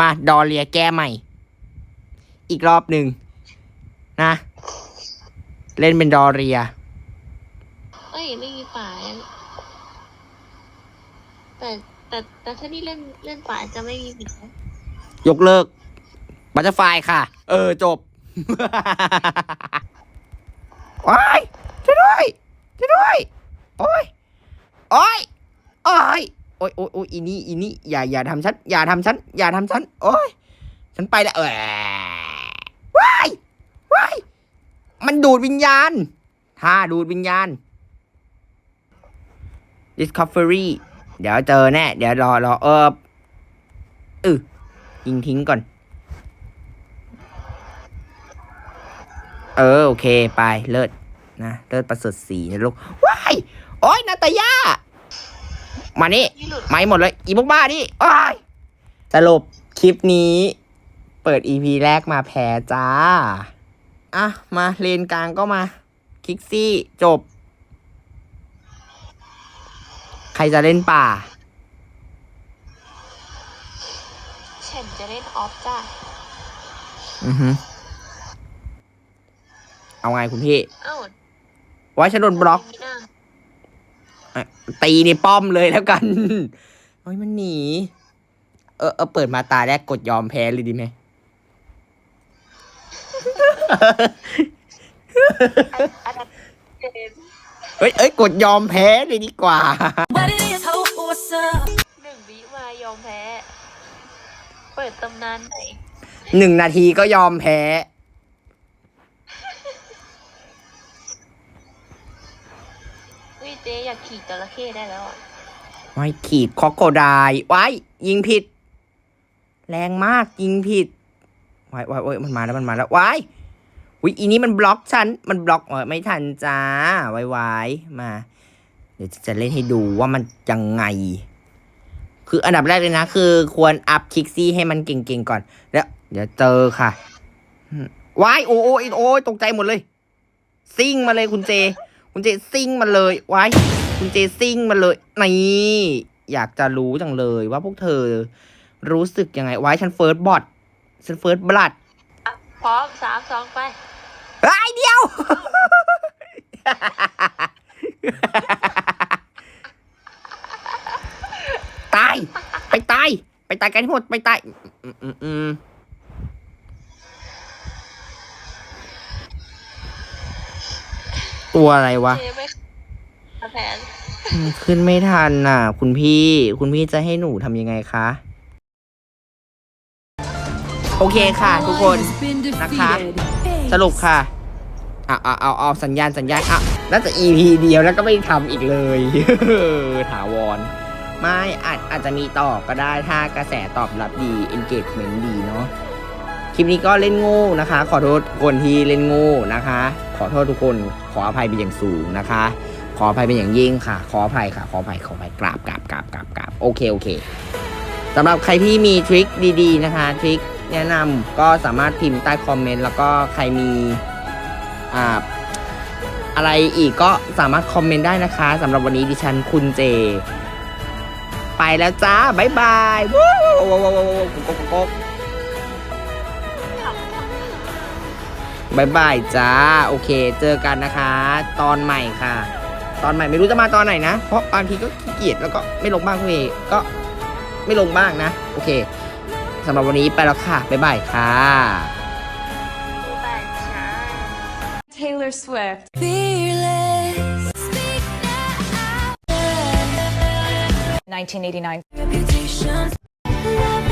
มาดอเรียแก้ใหม่ อีกรอบหนึ่งนะ เล่นเป็นดอเรีย เอ้ยไม่มีป่าแต่แต่แต่ถ้านี่เล่นเล่นป่าจะไม่มีบิดนะยกเลิกบัตเตอร์ไฟค่ะ เออ จบว้ายช่วยด้วยช่วยด้วย โอ้ย โอ้ยโอ้ย โอ้ยโอ้ยโอ้ยอีนี่อีนี่อย่าอย่าทำฉันอย่าทำฉันอย่าทำฉันโอ้ยฉันไปแล้วเออว้ายว้ายมันดูดวิญญาณท่าดูดวิญญาณ Discovery เดี๋ยวเจอแน่ เดี๋ยวรอรอเออเออยิงทิ้งก่อน เออ โอเค ไป เลิศนะ เลิศประเสริฐสีนะลูกว้าย โอ้ยนาตายา มานี่นี่หลุด ไม่หมดเลย อีพวกบ้านี่อ้ายสรุปคลิปนี้ เปิด EP แรกมาแพ้จ้า อะ มาเลนกลางก็มา คิกซี่ จบ ใครจะเล่นป่า ฉันจะเล่นออฟจ้าอือฮึเอาไงคุณพี่ เอ้าไว้ฉันโดนบล็อก ไม่น่าอะ ตีในป้อมเลยแล้วกันเฮ้ยมันหนี เออเออเปิดมาตาแรกกดยอมแพ้เลยดีไหมอันนั้นเกมเอ้ยเอ้ยกดยอมแพ้เลยดีกว่า What it is, ho, what's up? หนึ่งวิมายอมแพ้ เปิดตำนานไหนหนึ่งนาทีก็ยอมแพ้ วิ เจ๊อยากขี่จระเข้ได้แล้วอะไว้ขีดคอกโกไดไว้ ยิงผิด แรงมากยิงผิดไว้ไว้ไว้มันมาแล้วมันมาแล้วไว้อุ้ยอีนี้มันบล็อกฉัน มันบล็อกเออไม่ทันจ้าไว้ไว้มา เดี๋ยวจะเล่นให้ดูว่ามันยังไง คืออันดับแรกเลยนะ คือควรอัพคิกซี่ให้มันเก่งๆก่อน แล้ว เดี๋ยวเจอค่ะว้ายโอ้โอ้โอ้ตกใจหมดเลย ซิ่งมาเลยคุณเจ คุณเจซิ่งมาเลยว้ายคุณเจซิ่งมาเลยนี่อยากจะรู้จังเลยว่าพวกเธอรู้สึกยังไงว้ายฉันเฟิร์สบอทฉันเฟิร์สบลัดพร้อมสามสองไปไอ้ยเดียว ตาย ไปตาย ไปตายกันให้หมด ไปตาย อืมอืมอืม ตัวอะไรวะเจ๊ไม่แผนอืมขึ้นไม่ทันน่ะ คุณพี่ คุณพี่จะให้หนูทำยังไงคะ โอเคค่ะ ทุกคน นะคะ สรุปค่ะเอาเอาเอาเอาสัญญาณสัญญาณอะน่าจะ EP เดียวแล้วก็ไม่ทำอีกเลย ถาวร ไม่อาจอาจจะมีต่อก็ได้ถ้ากระแสตอบรับดี engagement ดีเนาะคลิปนี้ก็เล่นโง่นะคะ ขอโทษคนที่เล่นโง่นะคะ ขอโทษทุกคนขออภัยเป็นอย่างสูงนะคะ ขออภัยเป็นอย่างยิ่งค่ะ ขออภัยค่ะ ขออภัยขออภัยกราบกราบกราบกราบกราบโอเคโอเคสำหรับใครที่มีทริคดีๆนะคะทริคแนะนำก็สามารถพิมพ์ใต้คอมเมนต์แล้วก็ใครมีอ่าอะไรอีกก็สามารถคอมเมนต์ได้นะคะสำหรับวันนี้ดิฉันคุณเจ ไปแล้วจ้า บ๊ายบายวู้วู้วู้วู้วู้วู้กุ๊กโก บายบายจ้า โอเค เจอกันนะคะ ตอนใหม่ค่ะ ตอนใหม่ไม่รู้จะมาตอนไหนนะ เพราะบางทีก็ขี้เกียจแล้วก็ไม่ลงบ้างพี่ก็ไม่ลงบ้างนะ โอเคสำหรับวันนี้ไปแล้วค่ะ บ๊ายบายค่ะแต่ช้า Taylor Swift. Fearless. Speak now. 1989. Reputation. Love